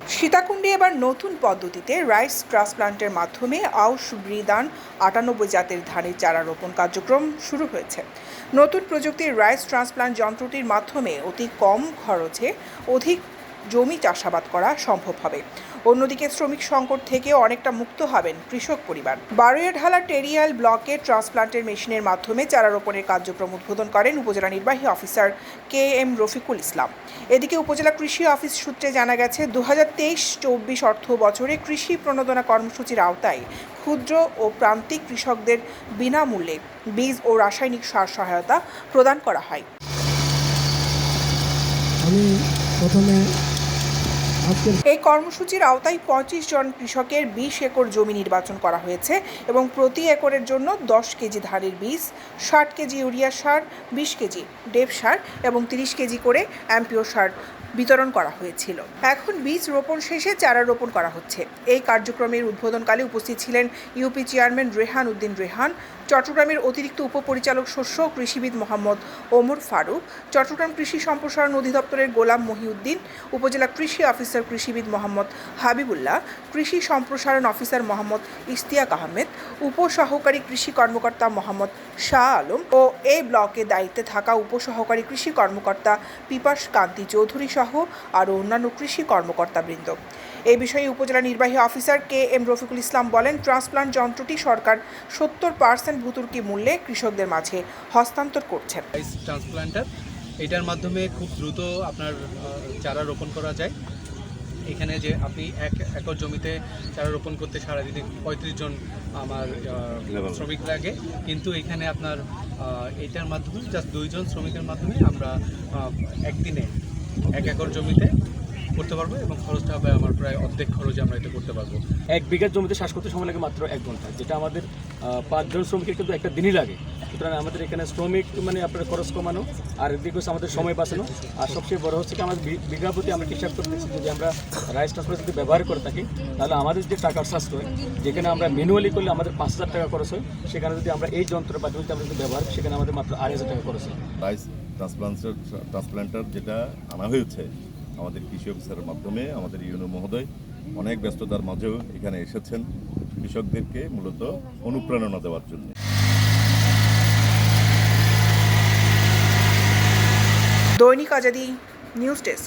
সীতাকুণ্ডে এবার নতুন পদ্ধতিতে রাইস ট্রান্সপ্লান্টের মাধ্যমে আউশ ব্রিদান আটানব্বই জাতের ধানের চারা রোপণ কার্যক্রম শুরু হয়েছে। নতুন প্রযুক্তির রাইস ট্রান্সপ্লান্ট যন্ত্রটির মাধ্যমে অতি কম খরচে অধিক জমি চাষাবাদ করা সম্ভব হবে। অন্যদিকে শ্রমিক সংকট থেকে অনেকটা মুক্ত হবেন কৃষক পরিবার। বারুইয়াঢালা টেরিয়াল ব্লকে ট্রান্সপ্লান্টের মেশিনের মাধ্যমে চারা রোপণের কার্যক্রম উদ্বোধন করেন উপজেলা নির্বাহী officer K M Rafiqul Islam. এদিকে উপজেলা কৃষি অফিস সূত্রে জানা গেছে দু হাজার তেইশ চব্বিশ অর্থ বছরে কৃষি প্রণোদনা কর্মসূচির আওতায় ক্ষুদ্র ও প্রান্তিক কৃষকদের বিনামূল্যে বীজ ও রাসায়নিক সার সহায়তা প্রদান করা হয়। আমি প্রথমে এই কর্মসূচির আওতায় পঁচিশ জন কৃষকের বিশ একর জমি নির্বাচন করা হয়েছে এবং প্রতি একরের জন্য দশ কেজি ধানের বীজ, ষাট কেজি ইউরিয়া সার, বিশ কেজি ডেপ সার এবং তিরিশ কেজি করে অ্যাম্পিও সার বিতরণ করা হয়েছিল। এখন বীজ রোপণ শেষে চারা রোপণ করা হচ্ছে। এই কার্যক্রমের উদ্বোধনকালে উপস্থিত ছিলেন ইউপি চেয়ারম্যান রেহান উদ্দিন রেহান, চট্টগ্রামের অতিরিক্ত উপপরিচালক শস্য কৃষিবিদ মোহাম্মদ ওমর ফারুক, চট্টগ্রাম কৃষি সম্প্রসারণ অধিদপ্তরের গোলাম মহিউদ্দিন, উপজেলা কৃষি অফিসার কৃষিবিদ মোহাম্মদ হাবিবুল্লাহ, কৃষি সম্প্রসারণ অফিসার মোহাম্মদ ইশতিয়াক আহমেদ, উপসহকারী কৃষি কর্মকর্তা মোহাম্মদ শাহ আলম ও এই ব্লকে দায়িত্বে থাকা উপসহকারী কৃষি কর্মকর্তা পিপাস কান্তি চৌধুরী সহ আরও অন্যান্য কৃষি কর্মকর্তাবৃন্দ। এ বিষয়ে উপজেলা নির্বাহী officer K M Rafiqul Islam বলেন, ট্রান্সপ্লান্ট যন্ত্রটি সরকার সত্তর পার্সেন্ট ভুতুর্কি মূল্যে কৃষকদের মাঝে হস্তান্তর করছেন এটার মাধ্যমে খুব দ্রুত আপনার চারা রোপণ করা যায়। এখানে যে আপনি এক একর জমিতে চারা রোপণ করতে সারাদিনে পঁয়ত্রিশ জন আমার শ্রমিক লাগে। কিন্তু এখানে আপনার এটার মাধ্যমে জাস্ট দুইজন শ্রমিকের মাধ্যমে আমরা একদিনে এক একর জমিতে করতে পারব এবং খরচটা হবে আমার প্রায় অর্ধেক খরচে আমরা এটা করতে পারব। এক বিঘা জমিতে শ্বাস করতে সময় লাগে মাত্র এক ঘণ্টা যেটা আমাদের পাঁচজন শ্রমিকের কিন্তু একটা দিনই লাগে। সুতরাং আমাদের এখানে শ্রমিক মানে আপনার খরচ কমানো আর এদিকে হচ্ছে আমাদের সময় বাঁচানো। আর সবচেয়ে বড় হচ্ছে কি আমাদের বি- বিঘা প্রতি আমরা হিসাব করে দিচ্ছি যদি আমরা রাইস ট্রান্সফার যদি ব্যবহার করে থাকি তাহলে আমাদের যে টাকার সাশ্রয় যেখানে আমরা ম্যানুয়ালি করলে আমাদের পাঁচ হাজার টাকা খরচ হয় সেখানে যদি আমরা এই যন্ত্রের মাধ্যমে যদি আমরা যদি ব্যবহার সেখানে আমাদের মাত্র আড়াই হাজার টাকা খরচ হয়। রাইস ট্রান্সপ্লান্টার ট্রান্সপ্লান্টার যেটা আনা হয়েছে আমাদের কৃষি অফিসারের মাধ্যমে আমাদের ইউনো মহোদয় অনেক ব্যস্ততার মাঝেও এখানে এসেছেন কৃষকদেরকে মূলত অনুপ্রেরণা দেওয়ার জন্য। দৈনিক আজাদি নিউজ ডেস্ক।